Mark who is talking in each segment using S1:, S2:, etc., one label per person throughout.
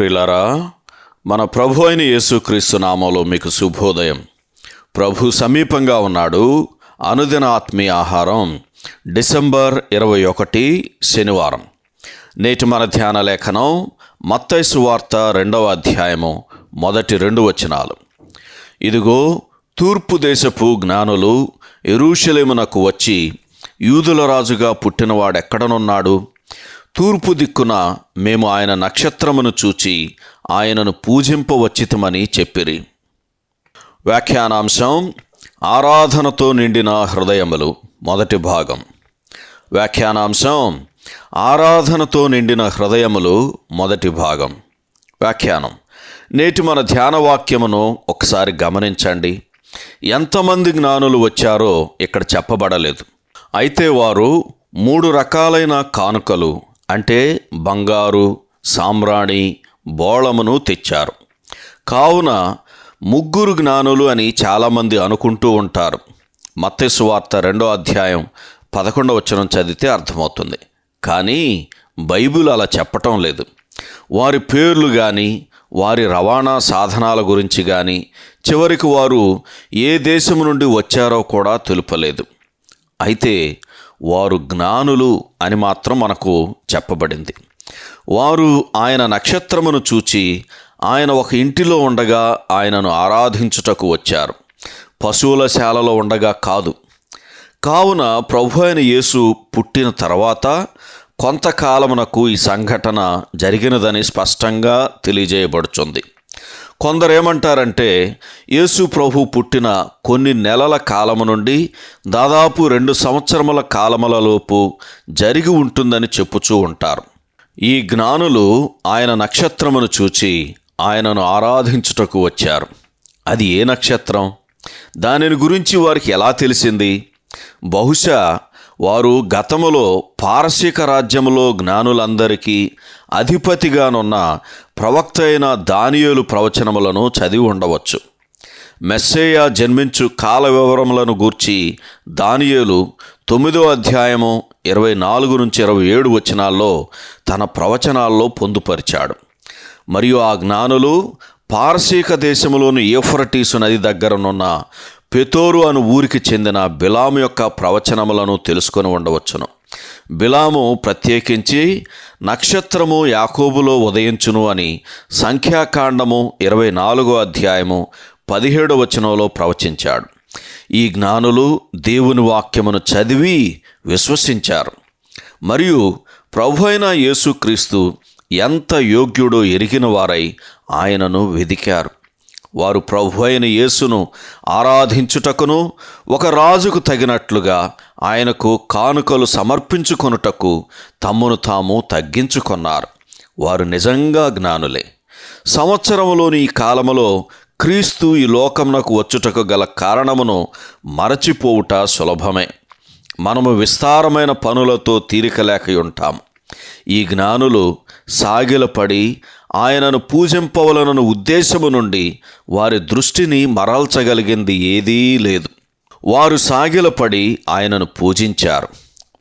S1: ప్రిలరా మన ప్రభు అయిన యేసుక్రీస్తు నామంలో మీకు శుభోదయం. ప్రభు సమీపంగా ఉన్నాడు. అనుదిన ఆత్మీయ ఆహారం డిసెంబర్ ఇరవై ఒకటి శనివారం. నేటి మన ధ్యాన లేఖనం మత్తైసు వార్త రెండవ అధ్యాయము మొదటి రెండు వచనాలు. ఇదిగో తూర్పు దేశపు జ్ఞానులు ఎరూషలేమునకు వచ్చి యూదుల రాజుగా పుట్టినవాడెక్కడనున్నాడు? తూర్పు దిక్కున మేము ఆయన నక్షత్రమును చూచి ఆయనను పూజింపవచ్చితమని చెప్పిరి. వ్యాఖ్యానాంశం ఆరాధనతో నిండిన హృదయములు మొదటి భాగం. వ్యాఖ్యానాంశం ఆరాధనతో నిండిన హృదయములు మొదటి భాగం. వ్యాఖ్యానం నేటి మన ధ్యాన వాక్యమును ఒకసారి గమనించండి. ఎంతమంది జ్ఞానులు వచ్చారో ఇక్కడ చెప్పబడలేదు. అయితే వారు మూడు రకాలైన కానుకలు అంటే బంగారు సామ్రాణి బోళమును తెచ్చారు. కావున ముగ్గురు జ్ఞానులు అని చాలామంది అనుకుంటూ ఉంటారు. మత్తెసు వార్త రెండో అధ్యాయం పదకొండవ వచనం చదివితే అర్థమవుతుంది. కానీ బైబిల్ అలా చెప్పటం లేదు. వారి పేర్లు కానీ వారి రవాణా సాధనాల గురించి కానీ చివరికి వారు ఏ దేశం నుండి వచ్చారో కూడా తెలుపలేదు. అయితే వారు జ్ఞానులు అని మాత్రం మనకు చెప్పబడింది. వారు ఆయన నక్షత్రమును చూచి ఆయన ఒక ఇంటిలో ఉండగా ఆయనను ఆరాధించుటకు వచ్చారు. పశువుల శాలలో ఉండగా కాదు. కావున ప్రభు అయిన యేసు పుట్టిన తర్వాత కొంతకాలమునకు ఈ సంఘటన జరిగినదని స్పష్టంగా తెలియజేయబడుచుంది. కొందరు ఏమంటారంటే యేసు ప్రభు పుట్టిన కొన్ని నెలల కాలము నుండి దాదాపు రెండు సంవత్సరముల కాలములలోపు జరిగి ఉంటుందని చెప్పుచూ ఉంటారు. ఈ జ్ఞానులు ఆయన నక్షత్రమును చూచి ఆయనను ఆరాధించుటకు వచ్చారు. అది ఏ నక్షత్రం? దానిని గురించి వారికి ఎలా తెలిసింది? బహుశా వారు గతములో పారసీక రాజ్యములో జ్ఞానులందరికీ అధిపతిగానున్న ప్రవక్త అయిన దానియేలు ప్రవచనములను చదివి ఉండవచ్చు. మెస్సేయ జన్మించు కాల వివరములను గూర్చి దానియేలు తొమ్మిదో అధ్యాయము ఇరవై నాలుగు నుంచి ఇరవై ఏడు వచనాల్లో తన ప్రవచనాల్లో పొందుపరిచాడు. మరియు ఆ జ్ఞానులు పారసీక దేశములోని ఏఫ్రటీసు నది దగ్గరనున్న పెతోరు అను ఊరికి చెందిన బిలాము యొక్క ప్రవచనములను తెలుసుకొని ఉండవచ్చును. బిలాము ప్రత్యేకించి నక్షత్రము యాకోబులో ఉదయించును అని సంఖ్యాకాండము ఇరవై నాలుగో అధ్యాయము పదిహేడు వచనంలో ప్రవచించాడు. ఈ జ్ఞానులు దేవుని వాక్యమును చదివి విశ్వసించారు. మరియు ప్రభు అయిన యేసుక్రీస్తు ఎంత యోగ్యుడో ఎరిగిన వారై ఆయనను వెదికారు. వారు ప్రభు అయిన యేసును ఆరాధించుటకును ఒక రాజుకు తగినట్లుగా ఆయనకు కానుకలు సమర్పించుకొనుటకు తమ్మును తాము తగ్గించుకొన్నారు. వారు నిజంగా జ్ఞానులే. సంవత్సరములోని ఈ కాలములో క్రీస్తు ఈ లోకమునకు వచ్చుటకు గల కారణమును మరచిపోవుట సులభమే. మనము విస్తారమైన పనులతో తీరికలేక ఉంటాం ఈ జ్ఞానులు సాగిలపడి ఆయనను పూజింపవలనను ఉద్దేశము నుండి వారి దృష్టిని మరల్చగలిగింది ఏదీ లేదు. వారు సాగిలపడి ఆయనను పూజించారు.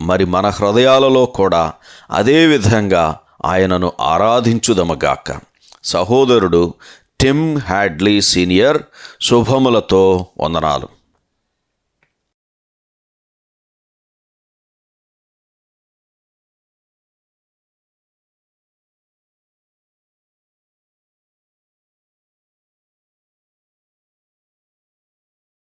S1: మరి మన హృదయాలలో కూడా అదే విధంగా ఆయనను ఆరాధించుదమగాక. సహోదరుడు టిమ్ హ్యాడ్లీ సీనియర్ శుభములతో వందనాలు.